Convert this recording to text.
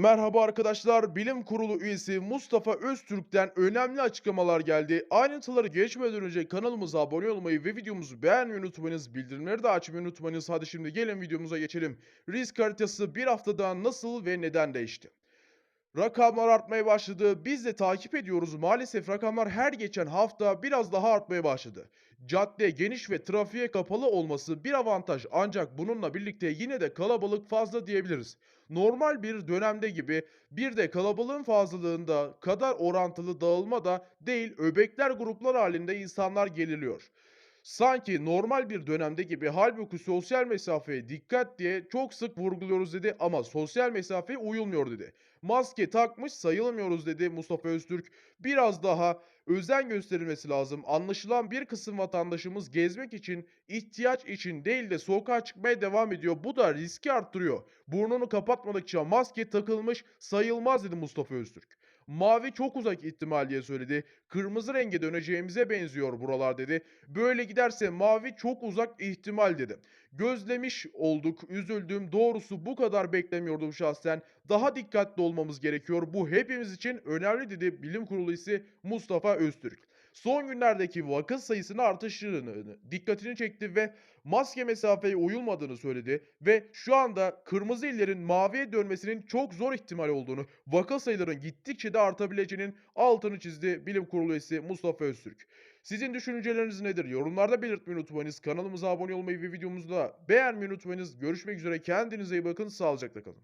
Merhaba arkadaşlar, Bilim Kurulu üyesi Mustafa Öztürk'ten önemli açıklamalar geldi. Ayrıntıları geçmeden önce kanalımıza abone olmayı ve videomuzu beğenmeyi unutmayınız. Bildirimleri de açmayı unutmayınız. Hadi şimdi gelin videomuza geçelim. Risk haritası bir haftada nasıl ve neden değişti? Rakamlar artmaya başladı. Biz de takip ediyoruz. Maalesef rakamlar her geçen hafta biraz daha artmaya başladı. Cadde geniş ve trafiğe kapalı olması bir avantaj ancak bununla birlikte yine de kalabalık fazla diyebiliriz. Normal bir dönemde gibi bir de kalabalığın fazlalığında kadar orantılı dağılma da değil öbekler gruplar halinde insanlar geliliyor. Sanki normal bir dönemde gibi halbuki sosyal mesafeye dikkat diye çok sık vurguluyoruz dedi ama sosyal mesafeye uyulmuyor dedi. Maske takmış sayılmıyoruz dedi Mustafa Öztürk. Biraz daha özen gösterilmesi lazım. Anlaşılan bir kısım vatandaşımız gezmek için, ihtiyaç için değil de sokağa çıkmaya devam ediyor. Bu da riski arttırıyor. Burnunu kapatmadıkça maske takılmış sayılmaz dedi Mustafa Öztürk. Mavi çok uzak ihtimal diye söyledi. Kırmızı renge döneceğimize benziyor buralar dedi. Böyle giderse mavi çok uzak ihtimal dedi. Gözlemiş olduk, üzüldüm. Doğrusu bu kadar beklemiyordum şahsen. Daha dikkatli olmamız gerekiyor. Bu hepimiz için önemli dedi Bilim Kurulu üyesi Mustafa Öztürk. Son günlerdeki vaka sayısının artışını dikkatini çekti ve maske mesafeye uyulmadığını söyledi ve şu anda kırmızı illerin maviye dönmesinin çok zor ihtimal olduğunu, vaka sayıların gittikçe de artabileceğinin altını çizdi Bilim Kurulu üyesi Mustafa Öztürk. Sizin düşünceleriniz nedir? Yorumlarda belirtmeyi unutmayınız. Kanalımıza abone olmayı ve videomuzu da beğenmeyi unutmayınız. Görüşmek üzere. Kendinize iyi bakın. Sağlıcakla kalın.